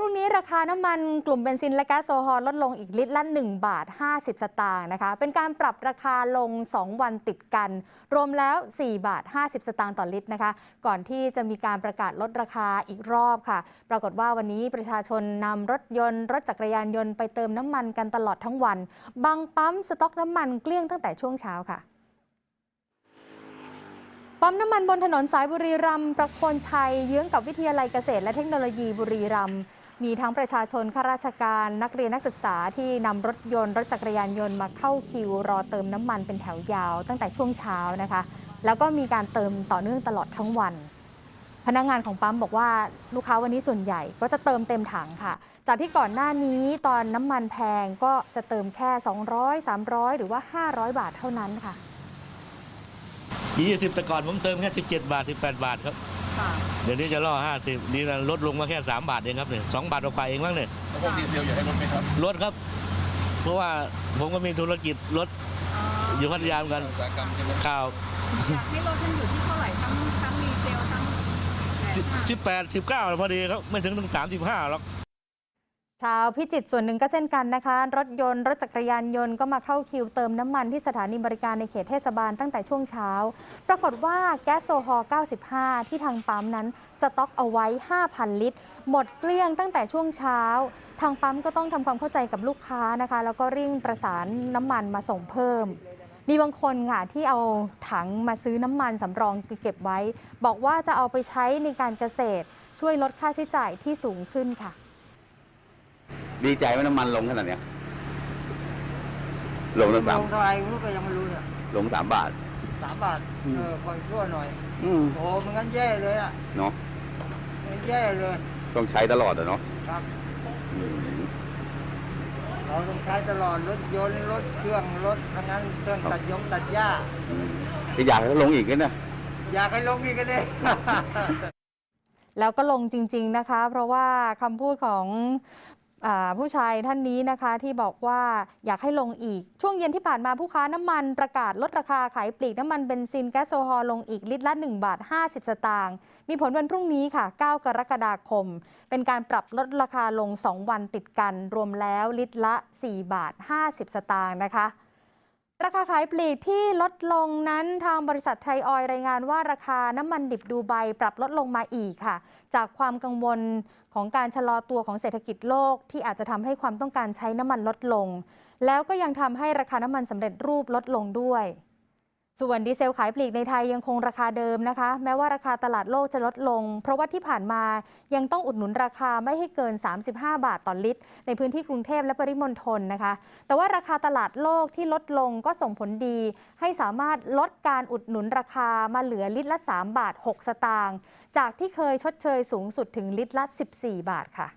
พรุ่งนี้ราคาน้ำมันกลุ่มเบนซินและแก๊สโซฮอลลดลงอีกลิตรละ 1 บาท 50 สตางค์นะคะ เป็นการปรับราคาลง 2 วันติดกัน รวมแล้ว 4 บาท 50 สตางค์ต่อลิตรนะคะ ก่อนที่จะมีการประกาศลดราคาอีกรอบค่ะ ปรากฏว่าวันนี้ประชาชนนำรถยนต์ รถจักรยานยนต์ไปเติมน้ำมันกันตลอดทั้งวัน บางปั๊มสต็อกน้ำมันเกลี้ยงตั้งแต่ช่วงเช้าค่ะปั๊มน้ำมันบนถนนสายบุรีรัมย์ประโคนชัยเยื้องกับวิทยาลัยเกษตรและเทคโนโลยีบุรีรัมย์ มีทั้งประชาชนข้าราชการนักเรียนนักศึกษาที่นำรถยนต์ รถจักรยานยนต์มาเข้าคิว รอเติมน้ำมันเป็นแถวยาว ตั้งแต่ช่วงเช้านะคะ แล้วก็มีการเติมต่อเนื่องตลอดทั้งวัน พนักงานของปั๊มบอกว่าลูกค้าวันนี้ส่วนใหญ่ก็จะเติมเต็มถังค่ะ จากที่ก่อนหน้านี้ตอนน้ำมันแพงก็จะเติมแค่ 200 300 หรือว่า 500 บาทเท่านั้นค่ะยี่สิบแต่ก่อนผมเติมแค่สิบเจ็ดบาทสิบแปดบาทครับ เดี๋ยวนี้จะล่อห้าสิบนี่นะลดลงมาแค่สามบาทเองครับเนี่ยสองบาทกว่าๆเองมั้งเนี่ยแล้วพวกดีเซลอยากให้ลดไหมครับลดครับ เพราะว่าผมก็มีธุรกิจรถอยู่พัทยาเหมือนกันอุตสาหกรรมใช่ไหมข่าวอยากให้รถมันอยู่ที่เท่าไหร่ทั้งทั้งดีเซลทั้งแก๊สอะสิบแปดสิบเก้าพอดีครับไม่ถึงถึงสามสิบห้าหรอก ชาวพิจิตส่วนหนึ่งก็เช่นกันนะคะ รถยนต์ รถจักรยานยนต์ก็มาเข้าคิวเติมน้ำมันที่สถานีบริการในเขตเทศบาลตั้งแต่ช่วงเช้า ปรากฏว่าแก๊สโซฮอล์ 95 ที่ทางปั๊มนั้น สต็อกเอาไว้ 5,000 ลิตร หมดเกลี้ยงตั้งแต่ช่วงเช้า ทางปั๊มก็ต้องทำความเข้าใจกับลูกค้านะคะ แล้วก็ริ่งประสานน้ำมันมาส่งเพิ่มมีบางคนค่ะที่เอาถังมาซื้อน้ำมันสำรองเก็บไว้ บอกว่าจะเอาไปใช้ในการเกษตร ช่วยลดค่าใช้จ่ายที่สูงขึ้นค่ะ ดีใจว่าน้ำมันลงขนาดเนี้ยลงตั้งสามลงเท่าไหร่ไม่รู้ก็ยังไม่รู้เนี่ยลงสามบาท สามบาทอืม เออผ่อนชั่วหน่อย อืมโอ้โหมันงั้นแย่เลยอะเนาะมันแย่เลยต้องใช้ตลอดอะเนาะครับ อืมเราต้องใช้ตลอดรถยนต์รถเครื่องรถทั้งนั้นเครื่องตัดยงตัดหญ้า อืมที่อยากให้ลงอีกนะอยากให้ลงอีกกันเลยแล้วก็ลงจริง ๆ นะคะ เพราะว่าคำพูดของอา ผู้ชายท่านนี้นะคะที่บอกว่าอยากให้ลงอีก ช่วงเย็นที่ผ่านมาผู้ค้าน้ำมันประกาศลดราคาขายปลีกน้ำมันเบนซินแก๊สโซฮอลลงอีกลิตรละ 1 บาท 50 สตางค์มีผลวันพรุ่งนี้ค่ะ 9 กรกฎาคม เป็นการปรับลดราคาลง 2 วันติดกัน รวมแล้วลิตรละ 4 บาท 50 สตางค์นะคะ ราคาขายปลีกที่ลดลงนั้นทางบริษัทไทยออยรายงานว่าราคาน้ำมันดิบดูไบปรับลดลงมาอีกค่ะ จากความกังวลของการชะลอตัวของเศรษฐกิจโลก ที่อาจจะทำให้ความต้องการใช้น้ำมันลดลง แล้วก็ยังทำให้ราคาน้ำมันสำเร็จรูปลดลงด้วย ส่วนดีเซลขายปลีกในไทยยังคงราคาเดิมนะคะ แม้ว่าราคาตลาดโลกจะลดลง เพราะว่าที่ผ่านมายังต้องอุดหนุนราคาไม่ให้เกิน 35 บาทต่อลิตร ในพื้นที่กรุงเทพและปริมณฑลนะคะ แต่ว่าราคาตลาดโลกที่ลดลงก็ส่งผลดี ให้สามารถลดการอุดหนุนราคามาเหลือลิตรละ 3 บาท 6 สตางค์จากที่เคยชดเชยสูงสุดถึงลิตรละ 14 บาทค่ะ